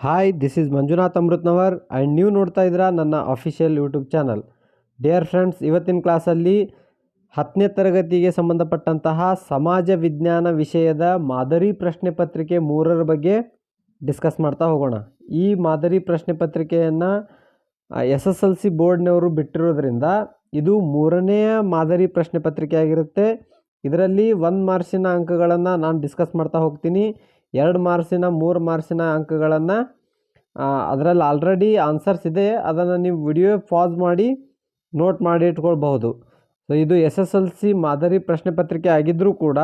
Hi this is Manjunath Amrutnavar and ನೀವು ನೋಡ್ತಾ ಇದ್ದೀರಾ ನನ್ನ official YouTube channel dear friends ಇವತ್ತಿನ ಕ್ಲಾಸಲ್ಲಿ ಹತ್ತನೇ ತರಗತಿಗೆ ಸಂಬಂಧಪಟ್ಟಂತಹ ಸಮಾಜ ವಿಜ್ಞಾನ ವಿಷಯದ ಮಾದರಿ ಪ್ರಶ್ನೆ ಪತ್ರಿಕೆ ಮೂರರ ಬಗ್ಗೆ ಡಿಸ್ಕಸ್ ಮಾಡ್ತಾ ಹೋಗೋಣ. ಈ ಮಾದರಿ ಪ್ರಶ್ನೆ ಪತ್ರಿಕೆಯನ್ನು ಎಸ್ ಎಸ್ ಎಲ್ ಸಿ ಬೋರ್ಡ್ನವರು ಬಿಟ್ಟಿರೋದ್ರಿಂದ ಇದು ಮೂರನೆಯ ಮಾದರಿ ಪ್ರಶ್ನೆ ಪತ್ರಿಕೆ ಆಗಿರುತ್ತೆ. ಇದರಲ್ಲಿ ಒಂದು ಮಾರ್ಕ್ಸಿನ ಅಂಕಗಳನ್ನು ನಾನು ಡಿಸ್ಕಸ್ ಮಾಡ್ತಾ ಹೋಗ್ತೀನಿ. ಎರಡು ಮಾರ್ಸಿನ, ಮೂರು ಮಾರ್ಸಿನ ಅಂಕಗಳನ್ನು ಅದರಲ್ಲಿ ಆಲ್ರೆಡಿ ಆನ್ಸರ್ಸ್ ಇದೆ. ಅದನ್ನು ನೀವು ವಿಡಿಯೋ ಪಾಸ್ ಮಾಡಿ ನೋಟ್ ಮಾಡಿ ಇಟ್ಕೊಳ್ಬಹುದು. ಸೊ ಇದು ಎಸ್ ಎಸ್ ಎಲ್ ಸಿ ಮಾದರಿ ಪ್ರಶ್ನೆ ಪತ್ರಿಕೆ ಆಗಿದ್ದರೂ ಕೂಡ,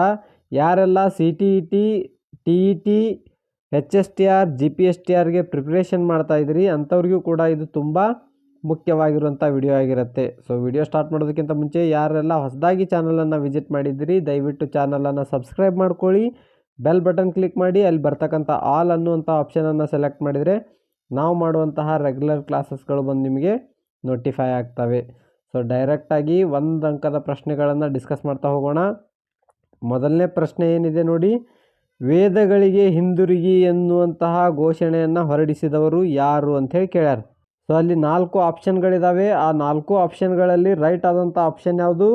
ಯಾರೆಲ್ಲ C T E T T E T H S T R G P S T ಆರ್ಗೆ preparation ಮಾಡ್ತಾ ಇದ್ದೀರಿ, ಅಂಥವ್ರಿಗೂ ಕೂಡ ಇದು ತುಂಬ ಮುಖ್ಯವಾಗಿರುವಂಥ ವಿಡಿಯೋ ಆಗಿರುತ್ತೆ. ಸೊ ವಿಡಿಯೋ ಸ್ಟಾರ್ಟ್ ಮಾಡೋದಕ್ಕಿಂತ ಮುಂಚೆ, ಯಾರೆಲ್ಲ ಹೊಸದಾಗಿ ಚಾನಲನ್ನು ವಿಸಿಟ್ ಮಾಡಿದ್ದೀರಿ, ದಯವಿಟ್ಟು ಚಾನಲನ್ನು ಸಬ್ಸ್ಕ್ರೈಬ್ ಮಾಡ್ಕೊಳ್ಳಿ. ಬೆಲ್ ಬಟನ್ ಕ್ಲಿಕ್ ಮಾಡಿ ಅಲ್ಲಿ ಬರ್ತಕ್ಕಂಥ ಆಲ್ ಅನ್ನುವಂಥ ಆಪ್ಷನನ್ನು ಸೆಲೆಕ್ಟ್ ಮಾಡಿದರೆ ನಾವು ಮಾಡುವಂತಹ ರೆಗ್ಯುಲರ್ ಕ್ಲಾಸಸ್ಗಳು ಬಂದು ನಿಮಗೆ ನೋಟಿಫೈ ಆಗ್ತವೆ. ಸೊ ಡೈರೆಕ್ಟಾಗಿ ಒಂದು ಅಂಕದ ಪ್ರಶ್ನೆಗಳನ್ನು ಡಿಸ್ಕಸ್ ಮಾಡ್ತಾ ಹೋಗೋಣ. ಮೊದಲನೇ ಪ್ರಶ್ನೆ ಏನಿದೆ ನೋಡಿ, ವೇದಗಳಿಗೆ ಹಿಂದಿರುಗಿ ಎನ್ನುವಂತಹ ಘೋಷಣೆಯನ್ನು ಹೊರಡಿಸಿದವರು ಯಾರು ಅಂಥೇಳಿ ಕೇಳ್ಯಾರ. ಸೊ ಅಲ್ಲಿ ನಾಲ್ಕು ಆಪ್ಷನ್ಗಳಿದ್ದಾವೆ ಆ ನಾಲ್ಕು ಆಪ್ಷನ್ಗಳಲ್ಲಿ ರೈಟ್ ಆದಂಥ ಆಪ್ಷನ್ ಯಾವುದು?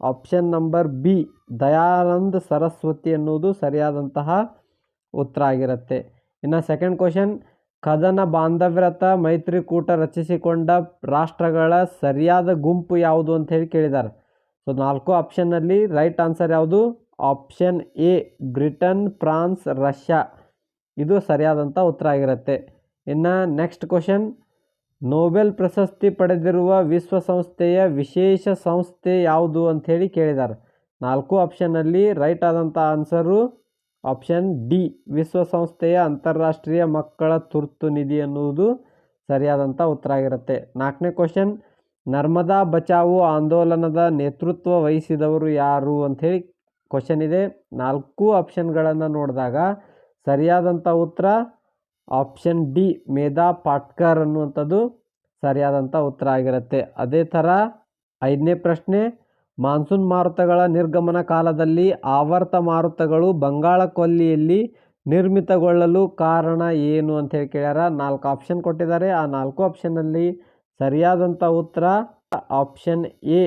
Option number B Dayanand Saraswati ಎನ್ನುವುದು ಸರಿಯಾದಂತಹ ಉತ್ತರ ಆಗಿರುತ್ತೆ. ಇನ್ನು ಸೆಕೆಂಡ್ ಕ್ವಶನ್ ಕದನ ಬಾಂಧವ್ಯರತ ಮೈತ್ರಿಕೂಟ ರಚಿಸಿಕೊಂಡ ರಾಷ್ಟ್ರಗಳ ಸರಿಯಾದ ಗುಂಪು ಯಾವುದು ಅಂತ ಹೇಳಿ ಕೇಳಿದ್ದಾರೆ ಸೊ ನಾಲ್ಕು ಆಪ್ಷನ್ನಲ್ಲಿ ರೈಟ್ ಆನ್ಸರ್ ಯಾವುದು? Option A Britain France Russia ಇದು ಸರಿಯಾದಂಥ ಉತ್ತರ ಆಗಿರುತ್ತೆ. ಇನ್ನು ನೆಕ್ಸ್ಟ್ ಕ್ವಶನ್ ನೋಬೆಲ್ ಪ್ರಶಸ್ತಿ ಪಡೆದಿರುವ ವಿಶ್ವಸಂಸ್ಥೆಯ ವಿಶೇಷ ಸಂಸ್ಥೆ ಯಾವುದು ಅಂಥೇಳಿ ಕೇಳಿದ್ದಾರೆ ನಾಲ್ಕು ಆಪ್ಷನ್ನಲ್ಲಿ ರೈಟ್ ಆದಂಥ ಆನ್ಸರು ಆಪ್ಷನ್ ಡಿ ವಿಶ್ವಸಂಸ್ಥೆಯ ಅಂತಾರಾಷ್ಟ್ರೀಯ ಮಕ್ಕಳ ತುರ್ತು ನಿಧಿ ಅನ್ನುವುದು ಸರಿಯಾದಂಥ ಉತ್ತರ ಆಗಿರುತ್ತೆ. ನಾಲ್ಕನೇ ಕ್ವಶನ್ ನರ್ಮದಾ ಬಚಾವು ಆಂದೋಲನದ ನೇತೃತ್ವ ವಹಿಸಿದವರು ಯಾರು ಅಂಥೇಳಿ ಕ್ವಶನ್ ಇದೆ. ನಾಲ್ಕು ಆಪ್ಷನ್ಗಳನ್ನು ನೋಡಿದಾಗ ಸರಿಯಾದಂಥ ಉತ್ತರ ಆಪ್ಷನ್ ಡಿ, ಮೇಧಾ ಪಾಟ್ಕರ್ ಅನ್ನುವಂಥದ್ದು ಸರಿಯಾದಂಥ ಉತ್ತರ ಆಗಿರುತ್ತೆ. ಅದೇ ಥರ ಐದನೇ ಪ್ರಶ್ನೆ, ಮಾನ್ಸೂನ್ ಮಾರುತಗಳ ನಿರ್ಗಮನ ಕಾಲದಲ್ಲಿ ಆವರ್ತ ಮಾರುತಗಳು ಬಂಗಾಳ ಕೊಲ್ಲಿಯಲ್ಲಿ ನಿರ್ಮಿತಗೊಳ್ಳಲು ಕಾರಣ ಏನು ಅಂತ ಹೇಳಿ ಕೇಳ್ಯಾರ? ನಾಲ್ಕು ಆಪ್ಷನ್ ಕೊಟ್ಟಿದ್ದಾರೆ. ಆ ನಾಲ್ಕು ಆಪ್ಷನ್ನಲ್ಲಿ ಸರಿಯಾದಂಥ ಉತ್ತರ ಆಪ್ಷನ್ ಎ,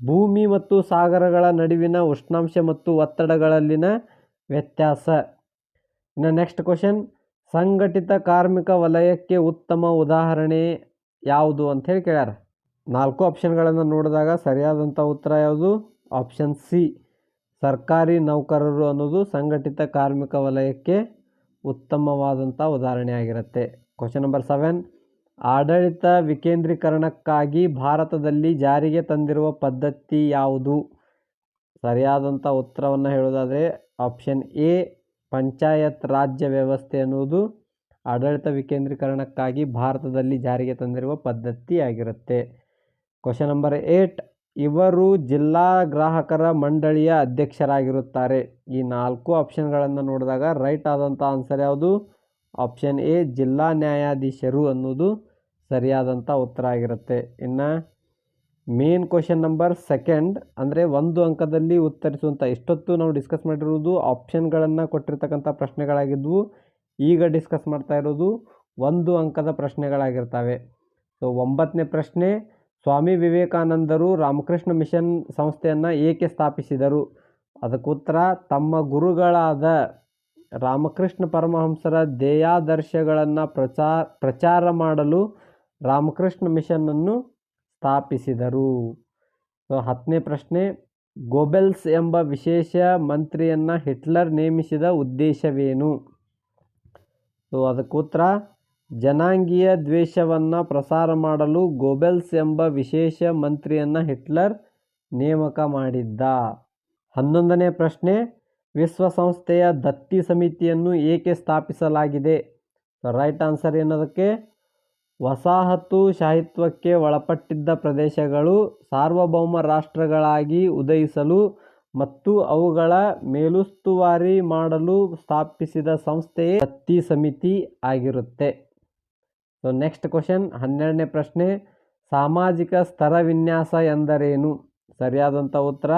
ಭೂಮಿ ಮತ್ತು ಸಾಗರಗಳ ನಡುವಿನ ಉಷ್ಣಾಂಶ ಮತ್ತು ಒತ್ತಡಗಳಲ್ಲಿನ ವ್ಯತ್ಯಾಸ. ಇನ್ನು ನೆಕ್ಸ್ಟ್ ಕ್ವಶನ್ ಸಂಘಟಿತ ಕಾರ್ಮಿಕ ವಲಯಕ್ಕೆ ಉತ್ತಮ ಉದಾಹರಣೆ ಯಾವುದು ಅಂಥೇಳಿ ಕೇಳ್ಯಾರ. ನಾಲ್ಕು ಆಪ್ಷನ್ಗಳನ್ನು ನೋಡಿದಾಗ ಸರಿಯಾದಂಥ ಉತ್ತರ ಯಾವುದು? ಆಪ್ಷನ್ ಸಿ ಸರ್ಕಾರಿ ನೌಕರರು ಅನ್ನೋದು ಸಂಘಟಿತ ಕಾರ್ಮಿಕ ವಲಯಕ್ಕೆ ಉತ್ತಮವಾದಂಥ ಉದಾಹರಣೆ ಆಗಿರುತ್ತೆ. ಕ್ವಶನ್ ನಂಬರ್ ಸೆವೆನ್ ಆಡಳಿತ ವಿಕೇಂದ್ರೀಕರಣಕ್ಕಾಗಿ ಭಾರತದಲ್ಲಿ ಜಾರಿಗೆ ತಂದಿರುವ ಪದ್ಧತಿ ಯಾವುದು? ಸರಿಯಾದಂಥ ಉತ್ತರವನ್ನು ಹೇಳೋದಾದರೆ ಆಪ್ಷನ್ ಎ ಪಂಚಾಯತ್ ರಾಜ್ಯ ವ್ಯವಸ್ಥೆ ಅನ್ನುವುದು ಆಡಳಿತ ವಿಕೇಂದ್ರೀಕರಣಕ್ಕಾಗಿ ಭಾರತದಲ್ಲಿ ಜಾರಿಗೆ ತಂದಿರುವ ಪದ್ಧತಿ ಆಗಿರುತ್ತೆ ಕ್ವಶನ್ ನಂಬರ್ ಏಟ್ ಇವರು ಜಿಲ್ಲಾ ಗ್ರಾಹಕರ ಮಂಡಳಿಯ ಅಧ್ಯಕ್ಷರಾಗಿರುತ್ತಾರೆ. ಈ ನಾಲ್ಕು ಆಪ್ಷನ್ಗಳನ್ನು ನೋಡಿದಾಗ ರೈಟ್ ಆದಂಥ ಆನ್ಸರ್ ಯಾವುದು? ಆಪ್ಷನ್ ಎ ಜಿಲ್ಲಾ ನ್ಯಾಯಾಧೀಶರು ಅನ್ನೋದು ಸರಿಯಾದಂಥ ಉತ್ತರ ಆಗಿರುತ್ತೆ. ಇನ್ನು ಮೇನ್ ಕ್ವಶನ್ ನಂಬರ್ ಸೆಕೆಂಡ್, ಅಂದರೆ ಒಂದು ಅಂಕದಲ್ಲಿ ಉತ್ತರಿಸುವಂಥ ಇಷ್ಟೊತ್ತು ನಾವು ಡಿಸ್ಕಸ್ ಮಾಡಿರುವುದು ಆಪ್ಷನ್ಗಳನ್ನು ಕೊಟ್ಟಿರ್ತಕ್ಕಂಥ ಪ್ರಶ್ನೆಗಳಾಗಿದ್ವು. ಈಗ ಡಿಸ್ಕಸ್ ಮಾಡ್ತಾ ಇರೋದು ಒಂದು ಅಂಕದ ಪ್ರಶ್ನೆಗಳಾಗಿರ್ತವೆ. ಸೊ ಒಂಬತ್ತನೇ ಪ್ರಶ್ನೆ, ಸ್ವಾಮಿ ವಿವೇಕಾನಂದರು ರಾಮಕೃಷ್ಣ ಮಿಷನ್ ಸಂಸ್ಥೆಯನ್ನು ಏಕೆ ಸ್ಥಾಪಿಸಿದರು? ಅದಕ್ಕೆ ಉತ್ತರ ತಮ್ಮ ಗುರುಗಳಾದ ರಾಮಕೃಷ್ಣ ಪರಮಹಂಸರ ಧ್ಯೇಯಾದರ್ಶಗಳನ್ನು ಪ್ರಚಾರ ಪ್ರಚಾರ ಮಾಡಲು ರಾಮಕೃಷ್ಣ ಮಿಷನನ್ನು ಸ್ಥಾಪಿಸಿದರು. ಸೊ, ಹತ್ತನೇ ಪ್ರಶ್ನೆ, ಗೋಬೆಲ್ಸ್ ಎಂಬ ವಿಶೇಷ ಮಂತ್ರಿಯನ್ನು ಹಿಟ್ಲರ್ ನೇಮಿಸಿದ ಉದ್ದೇಶವೇನು? ಸೊ ಅದಕ್ಕೋತ್ರ ಜನಾಂಗೀಯ ದ್ವೇಷವನ್ನು ಪ್ರಸಾರ ಮಾಡಲು ಗೋಬೆಲ್ಸ್ ಎಂಬ ವಿಶೇಷ ಮಂತ್ರಿಯನ್ನು ಹಿಟ್ಲರ್ ನೇಮಕ ಮಾಡಿದ್ದ. ಹನ್ನೊಂದನೇ ಪ್ರಶ್ನೆ, ವಿಶ್ವಸಂಸ್ಥೆಯ ದತ್ತಿ ಸಮಿತಿಯನ್ನು ಏಕೆ ಸ್ಥಾಪಿಸಲಾಗಿದೆ? ರೈಟ್ ಆನ್ಸರ್ ಏನದಕ್ಕೆ? ವಸಾಹತು ಶಾಹಿತ್ವಕ್ಕೆ ಒಳಪಟ್ಟಿದ್ದ ಪ್ರದೇಶಗಳು ಸಾರ್ವಭೌಮ ರಾಷ್ಟ್ರಗಳಾಗಿ ಉದಯಿಸಲು ಮತ್ತು ಅವುಗಳ ಮೇಲುಸ್ತುವಾರಿ ಮಾಡಲು ಸ್ಥಾಪಿಸಿದ ಸಂಸ್ಥೆಯೇ ದತ್ತಿ ಸಮಿತಿ ಆಗಿರುತ್ತೆ. ಸೊ ನೆಕ್ಸ್ಟ್ ಕ್ವಶನ್ ಹನ್ನೆರಡನೇ ಪ್ರಶ್ನೆ, ಸಾಮಾಜಿಕ ಸ್ತರ ವಿನ್ಯಾಸ ಎಂದರೇನು? ಸರಿಯಾದಂಥ ಉತ್ತರ,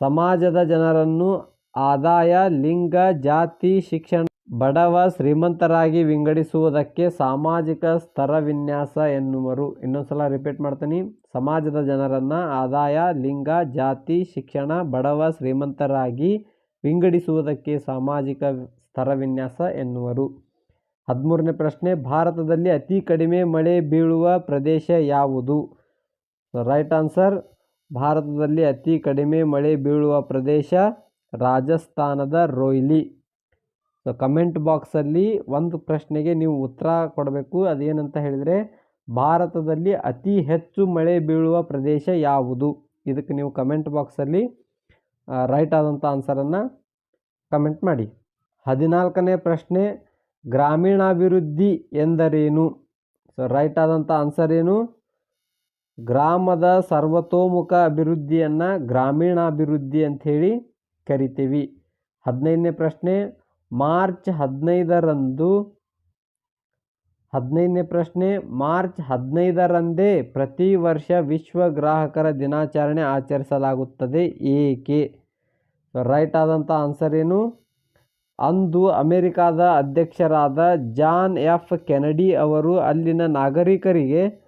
ಸಮಾಜದ ಜನರನ್ನು ಆದಾಯ, ಲಿಂಗ, ಜಾತಿ, ಶಿಕ್ಷಣ ಬಡವ ಶ್ರೀಮಂತರಾಗಿ ವಿಂಗಡಿಸುವುದಕ್ಕೆ ಸಾಮಾಜಿಕ ಸ್ತರ ವಿನ್ಯಾಸ ಎನ್ನುವರು. ಇನ್ನೊಂದ್ಸಲ ರಿಪೀಟ್ ಮಾಡ್ತೀನಿ. ಸಮಾಜದ ಜನರನ್ನು ಆದಾಯ, ಲಿಂಗ, ಜಾತಿ, ಶಿಕ್ಷಣ, ಬಡವ ಶ್ರೀಮಂತರಾಗಿ ವಿಂಗಡಿಸುವುದಕ್ಕೆ ಸಾಮಾಜಿಕ ಸ್ತರ ವಿನ್ಯಾಸ ಎನ್ನುವರು. ಹದಿಮೂರನೇ ಪ್ರಶ್ನೆ, ಭಾರತದಲ್ಲಿ ಅತಿ ಕಡಿಮೆ ಮಳೆ ಬೀಳುವ ಪ್ರದೇಶ ಯಾವುದು? ರೈಟ್ ಆನ್ಸರ್ ಭಾರತದಲ್ಲಿ ಅತಿ ಕಡಿಮೆ ಮಳೆ ಬೀಳುವ ಪ್ರದೇಶ ರಾಜಸ್ಥಾನದ ರೋಯ್ಲಿ. ಸೊ ಕಮೆಂಟ್ ಬಾಕ್ಸಲ್ಲಿ ಒಂದು ಪ್ರಶ್ನೆಗೆ ನೀವು ಉತ್ತರ ಕೊಡಬೇಕು. ಅದೇನಂತ ಹೇಳಿದರೆ, ಭಾರತದಲ್ಲಿ ಅತಿ ಹೆಚ್ಚು ಮಳೆ ಬೀಳುವ ಪ್ರದೇಶ ಯಾವುದು? ಇದಕ್ಕೆ ನೀವು ಕಮೆಂಟ್ ಬಾಕ್ಸಲ್ಲಿ ರೈಟ್ ಆದಂಥ ಆನ್ಸರನ್ನು ಕಮೆಂಟ್ ಮಾಡಿ. ಹದಿನಾಲ್ಕನೇ ಪ್ರಶ್ನೆ, ಗ್ರಾಮೀಣಾಭಿವೃದ್ಧಿ ಎಂದರೇನು? ಸೊ ರೈಟ್ ಆದಂಥ ಆನ್ಸರ್ ಏನು? ಗ್ರಾಮದ ಸರ್ವತೋಮುಖ ಅಭಿವೃದ್ಧಿಯನ್ನು ಗ್ರಾಮೀಣಾಭಿವೃದ್ಧಿ ಅಂಥೇಳಿ ಕರಿತೀವಿ. ಹದಿನೈದನೇ ಪ್ರಶ್ನೆ ಮಾರ್ಚ್ ಹದಿನೈದರಂದು, ಹದಿನೈದನೇ ಪ್ರಶ್ನೆ, ಮಾರ್ಚ್ ಹದಿನೈದರಂದೇ ಪ್ರತಿ ವರ್ಷ ವಿಶ್ವ ಗ್ರಾಹಕರ ದಿನಾಚರಣೆ ಆಚರಿಸಲಾಗುತ್ತದೆ. ಏಕೆ? ರೈಟ್ ಆದಂಥ ಆನ್ಸರ್ ಏನು? ಅಂದು ಅಮೆರಿಕಾದ ಅಧ್ಯಕ್ಷರಾದ ಜಾನ್ ಎಫ್ ಕೆನಡಿ ಅವರು ಅಲ್ಲಿನ ನಾಗರಿಕರಿಗೆ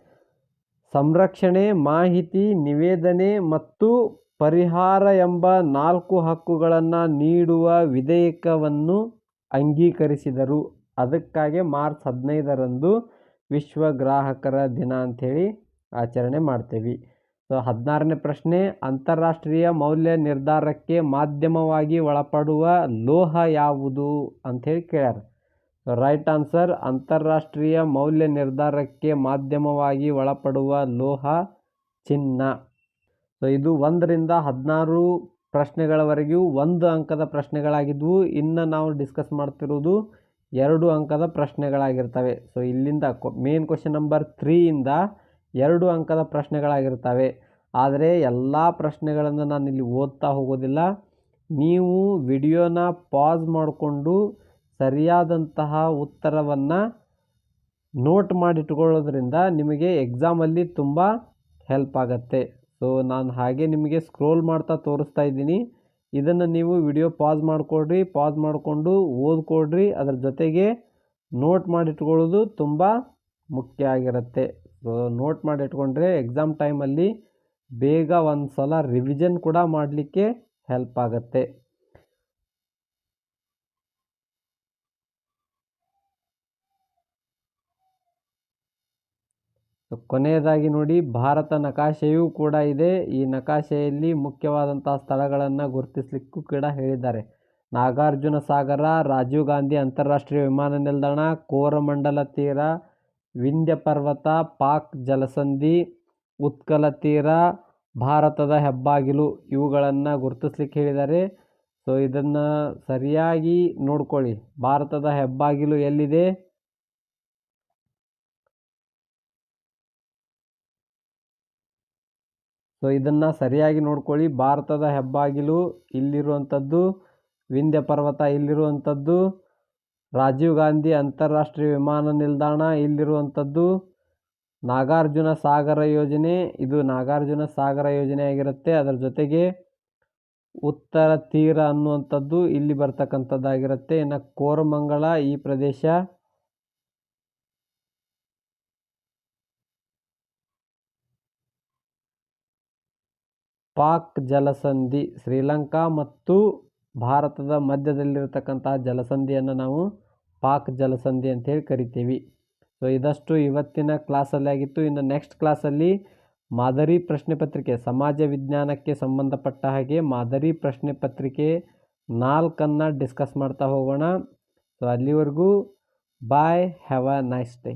ಸಂರಕ್ಷಣೆ, ಮಾಹಿತಿ, ನಿವೇದನೆ ಮತ್ತು ಪರಿಹಾರ ಎಂಬ ನಾಲ್ಕು ಹಕ್ಕುಗಳನ್ನು ನೀಡುವ ವಿಧೇಯಕವನ್ನು ಅಂಗೀಕರಿಸಿದರು. ಅದಕ್ಕಾಗಿ ಮಾರ್ಚ್ ಹದಿನೈದರಂದು ವಿಶ್ವ ಗ್ರಾಹಕರ ದಿನ ಅಂಥೇಳಿ ಆಚರಣೆ ಮಾಡ್ತೇವೆ. ಸೊ, ಹದಿನಾರನೇ ಪ್ರಶ್ನೆ, ಅಂತಾರಾಷ್ಟ್ರೀಯ ಮೌಲ್ಯ ನಿರ್ಧಾರಕ್ಕೆ ಮಾಧ್ಯಮವಾಗಿ ಒಳಪಡುವ ಲೋಹ ಯಾವುದು ಅಂಥೇಳಿ ಕೇಳ್ಯಾರ. ರೈಟ್ ಆನ್ಸರ್ ಅಂತಾರಾಷ್ಟ್ರೀಯ ಮೌಲ್ಯ ನಿರ್ಧಾರಕ್ಕೆ ಮಾಧ್ಯಮವಾಗಿ ಒಳಪಡುವ ಲೋಹ ಚಿನ್ನ. ಸೊ ಇದು ಒಂದರಿಂದ ಹದಿನಾರು ಪ್ರಶ್ನೆಗಳವರೆಗೂ ಒಂದು ಅಂಕದ ಪ್ರಶ್ನೆಗಳಾಗಿದ್ವು. ಇನ್ನು ನಾವು ಡಿಸ್ಕಸ್ ಮಾಡ್ತಿರೋದು ಎರಡು ಅಂಕದ ಪ್ರಶ್ನೆಗಳಾಗಿರ್ತವೆ. ಸೊ ಇಲ್ಲಿಂದ ಮೇನ್ ಕ್ವಶನ್ ನಂಬರ್ ತ್ರೀಯಿಂದ ಎರಡು ಅಂಕದ ಪ್ರಶ್ನೆಗಳಾಗಿರ್ತವೆ. ಆದರೆ ಎಲ್ಲ ಪ್ರಶ್ನೆಗಳನ್ನು ನಾನು ಇಲ್ಲಿ ಓದ್ತಾ ಹೋಗೋದಿಲ್ಲ. ನೀವು ವಿಡಿಯೋನ ಪಾಸ್ ಮಾಡಿಕೊಂಡು ಸರಿಯಾದಂತಹ ಉತ್ತರವನ್ನು ನೋಟ್ ಮಾಡಿಟ್ಕೊಳ್ಳೋದ್ರಿಂದ ನಿಮಗೆ ಎಕ್ಸಾಮಲ್ಲಿ ತುಂಬ ಹೆಲ್ಪ್ ಆಗುತ್ತೆ. ಸೊ ನಾನು ಹಾಗೆ ನಿಮಗೆ ಸ್ಕ್ರೋಲ್ ಮಾಡ್ತಾ ತೋರಿಸ್ತಾ ಇದ್ದೀನಿ. ಇದನ್ನು ನೀವು ವಿಡಿಯೋ ಪಾಸ್ ಮಾಡಿಕೊಡ್ರಿ ಪಾಸ್ ಮಾಡಿಕೊಂಡು ಓದ್ಕೊಡ್ರಿ. ಅದರ ಜೊತೆಗೆ ನೋಟ್ ಮಾಡಿಟ್ಕೊಳ್ಳೋದು ತುಂಬ ಮುಖ್ಯ ಆಗಿರುತ್ತೆ. ಸೊ ನೋಟ್ ಮಾಡಿ ಇಟ್ಕೊಂಡ್ರೆ ಎಕ್ಸಾಮ್ ಟೈಮಲ್ಲಿ ಬೇಗ ಒಂದು ಸಲ ರಿವಿಷನ್ ಕೂಡ ಮಾಡಲಿಕ್ಕೆ ಹೆಲ್ಪ್ ಆಗುತ್ತೆ. ಕೊನೆಯದಾಗಿ ನೋಡಿ, ಭಾರತ ನಕಾಶೆಯೂ ಕೂಡ ಇದೆ. ಈ ನಕಾಶೆಯಲ್ಲಿ ಮುಖ್ಯವಾದಂಥ ಸ್ಥಳಗಳನ್ನು ಗುರುತಿಸಲಿಕ್ಕೂ ಕೂಡ ಹೇಳಿದ್ದಾರೆ. ನಾಗಾರ್ಜುನ ಸಾಗರ, ರಾಜೀವ್ ಗಾಂಧಿ ಅಂತಾರಾಷ್ಟ್ರೀಯ ವಿಮಾನ ನಿಲ್ದಾಣ, ಕೋರಮಂಡಲ ತೀರ, ವಿಂಧ್ಯ ಪರ್ವತ, ಪಾಕ್ ಜಲಸಂಧಿ, ಉತ್ಕಲ ತೀರ, ಭಾರತದ ಹೆಬ್ಬಾಗಿಲು ಇವುಗಳನ್ನು ಗುರುತಿಸ್ಲಿಕ್ಕೆ ಹೇಳಿದ್ದಾರೆ. ಸೊ ಇದನ್ನು ಸರಿಯಾಗಿ ನೋಡ್ಕೊಳ್ಳಿ. ಭಾರತದ ಹೆಬ್ಬಾಗಿಲು ಎಲ್ಲಿದೆ? ಸೊ ಇದನ್ನು ಸರಿಯಾಗಿ ನೋಡ್ಕೊಳ್ಳಿ. ಭಾರತದ ಹೆಬ್ಬಾಗಿಲು ಇಲ್ಲಿರುವಂಥದ್ದು, ವಿಂಧ್ಯ ಪರ್ವತ ಇಲ್ಲಿರುವಂಥದ್ದು, ರಾಜೀವ್ ಗಾಂಧಿ ಅಂತಾರಾಷ್ಟ್ರೀಯ ವಿಮಾನ ನಿಲ್ದಾಣ ಇಲ್ಲಿರುವಂಥದ್ದು, ನಾಗಾರ್ಜುನ ಸಾಗರ ಯೋಜನೆ, ಇದು ನಾಗಾರ್ಜುನ ಸಾಗರ ಯೋಜನೆ ಆಗಿರುತ್ತೆ. ಅದರ ಜೊತೆಗೆ ಉತ್ತರ ತೀರ ಅನ್ನುವಂಥದ್ದು ಇಲ್ಲಿ ಬರ್ತಕ್ಕಂಥದ್ದಾಗಿರುತ್ತೆ. ಇನ್ನು ಕೋರಮಂಗಲ ಈ ಪ್ರದೇಶ. ಪಾಕ್ ಜಲಸಂಧಿ ಶ್ರೀಲಂಕಾ ಮತ್ತು ಭಾರತದ ಮಧ್ಯದಲ್ಲಿರತಕ್ಕಂತಹ ಜಲಸಂಧಿಯನ್ನು ನಾವು ಪಾಕ್ ಜಲಸಂಧಿ ಅಂತೇಳಿ ಕರಿತೀವಿ. ಸೊ ಇದಷ್ಟು ಇವತ್ತಿನ ಕ್ಲಾಸಲ್ಲಿ ಆಗಿತ್ತು. ಇನ್ನು ನೆಕ್ಸ್ಟ್ ಕ್ಲಾಸಲ್ಲಿ ಮಾದರಿ ಪ್ರಶ್ನೆ ಪತ್ರಿಕೆ, ಸಮಾಜ ವಿಜ್ಞಾನಕ್ಕೆ ಸಂಬಂಧಪಟ್ಟ ಹಾಗೆ ಮಾದರಿ ಪ್ರಶ್ನೆ ಪತ್ರಿಕೆ ನಾಲ್ಕನ್ನು ಡಿಸ್ಕಸ್ ಮಾಡ್ತಾ ಹೋಗೋಣ. ಸೊ ಅಲ್ಲಿವರೆಗೂ bye have a nice day